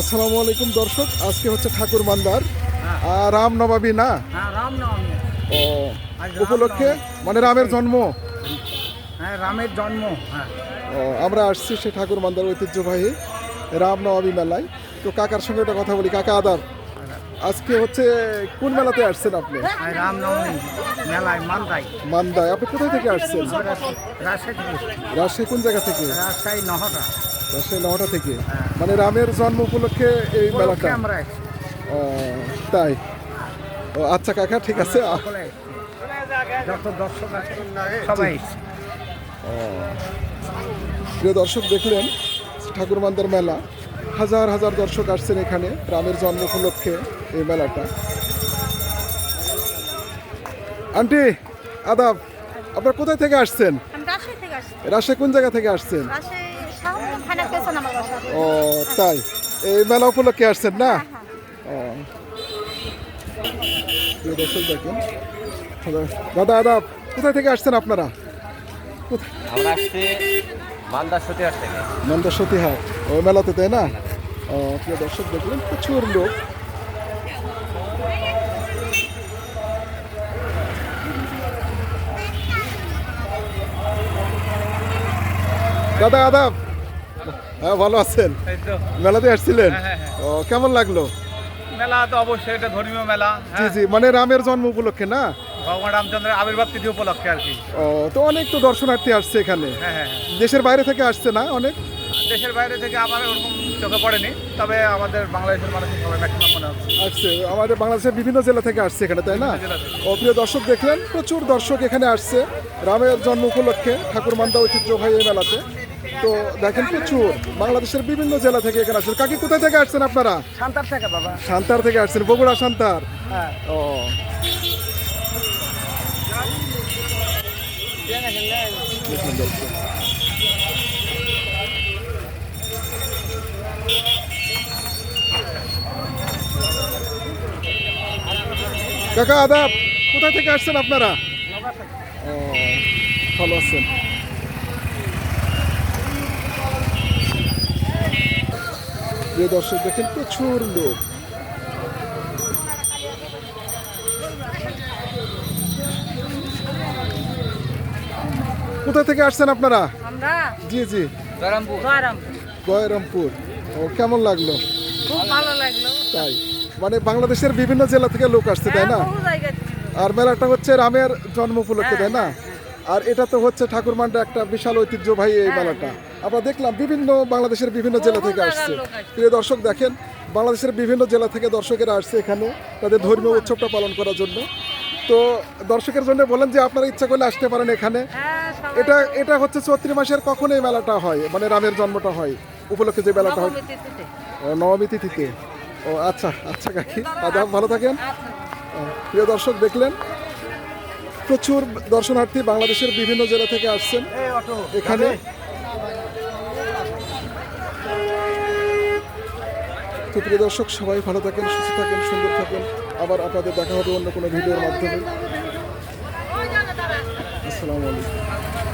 আসসালামু আলাইকুম দর্শক আজকে হচ্ছে ঠাকুর মান্দার আর রাম নবাবী না? হ্যাঁ ও উপলক্ষে? মানে রামের জন্ম? হ্যাঁ রামের জন্ম হ্যাঁ। ও, আমরা আসছি সে ঠাকুর মান্দার ঐতিহ্যবাহী রাম নবাবী মেলায়। তো কাকার সঙ্গে একটা কথা বলি কাকা আদাব আজকে হচ্ছে কোন মেলাতে আসছেন আপনি? মেলায় মান্দায় আপনি কোথায় থেকে আসছেন? রাজশাহী কোন জায়গা থেকে? রাজশাহী নহটা রাজশাহী নটা থেকে। মানে রামের জন্ম উপলক্ষে এই মেলাটা। তাই। ও আচ্ছা কাকা ঠিক আছে। প্রিয় দর্শক দেখলেন ঠাকুর মান্দার মেলা। হাজার হাজার দর্শক আসছেন এখানে রামের জন্ম উপলক্ষে এই মেলাটা। আন্টি আদাব আপনার কোথায় থেকে আসছেন? রাজশাহী কোন জায়গা থেকে আসছেন? ও তাই। এই মেলা উপলক্ষে আসছেন না? ও। দর্শক দেখেন। দাদা আদাব কোথায় থেকে আসছেন আপনারা? আমরা আসছি সতী হাট থেকে। মেলাতে তাই না? ও প্রিয় দর্শক দেখলেন প্রচুর লোক। দাদা আদাব হ্যাঁ ভালো আছেন? মেলাতে আসছিলেন? হ্যাঁ, হ্যাঁ, ও কেমন লাগল? মেলা তো অবশ্যই এটা ধর্মীয় মেলা জি হ্যাঁ। জি মানে রামের জন্ম উপলক্ষে না? ভগবান রামচন্দ্রের আবির্ভাব তিথি উপলক্ষে আর কি। ও তো অনেক তো দর্শনার্থী আসছে এখানে। হ্যাঁ হ্যাঁ হ্যাঁ। দেশের বাইরে থেকে আসছে না অনেক? দেশের বাইরে থেকে আমার ওরকম চোখে পড়েনি তবে আমাদের বাংলাদেশের মানুষের সবাই ম্যাক্সিমাম মনে আসছে। আমাদের বাংলাদেশের বিভিন্ন জেলা থেকে আসছে এখানে তাই না? বিভিন্ন জেলা থেকে। ও প্রিয় দর্শক দেখলেন প্রচুর দর্শক এখানে আসছে রামের জন্ম উপলক্ষে। ঠাকুরমান্দা ঐতিহ্যবাহী এই মেলাতে। তো দেখেন প্রচুর। বাংলাদেশের বিভিন্ন জেলা থেকে এখানে আসছেন। কাকি কোথায় থেকে আসছেন আপনারা? সান্তার থেকে বাবা। সান্তার থেকে আসছেন বগুড়া সান্তার হ্যাঁ। ও। কাকা আদাব কোথা থেকে আসছেন আপনারা? ও ভালো আছেন। প্রিয় দর্শক দেখেন প্রচুর লোক। কোথা থেকে আসছেন আপনারা? জি জি। গয়রামপুর ও কেমন লাগল? খুব ভালো লাগল। তাই। মানে বাংলাদেশের বিভিন্ন জেলা থেকে লোক আসছে তাই না? হ্যাঁ, বহু জায়গা থেকে লোক। আর মেলাটা হচ্ছে রামের জন্ম উপলক্ষে তাই না? হ্যাঁ, আর এটা তো হচ্ছে ঠাকুরমান্ডা একটা বিশাল ঐতিহ্যবাহী এই মেলাটা। আমরা দেখলাম বিভিন্ন বাংলাদেশের বিভিন্ন জেলা থেকে আসছে। প্রিয় দর্শক দেখেন বাংলাদেশের বিভিন্ন জেলা থেকে দর্শকেরা আসছে এখানে তাদের ধর্মীয় উৎসবটা পালন করার জন্য। তো দর্শকের জন্য বলেন যে আপনারা ইচ্ছা করলে আসতে পারেন এখানে। হ্যাঁ এটা এটা হচ্ছে চৈত্রি মাসের কখন এই মেলাটা হয়? মানে রামের জন্মটা হয়? উপলক্ষে যে মেলাটা হয়? নবমী তিথিতে। ও নবমী তিথিতে। ও আচ্ছা আচ্ছা কাকি। ভালো থাকেন। আচ্ছা। ও, প্রিয় দর্শক দেখলেন প্রচুর দর্শনার্থী বাংলাদেশের বিভিন্ন জেলা থেকে আসছেন। এখানে তো প্রিয় দর্শক, সবাই ভালো থাকেন, সুস্থ থাকেন, সুন্দর থাকেন। আবার আপনাদের দেখা হবে অন্য কোনো ভিডিওর মাধ্যমে। আসসালামু আলাইকুম।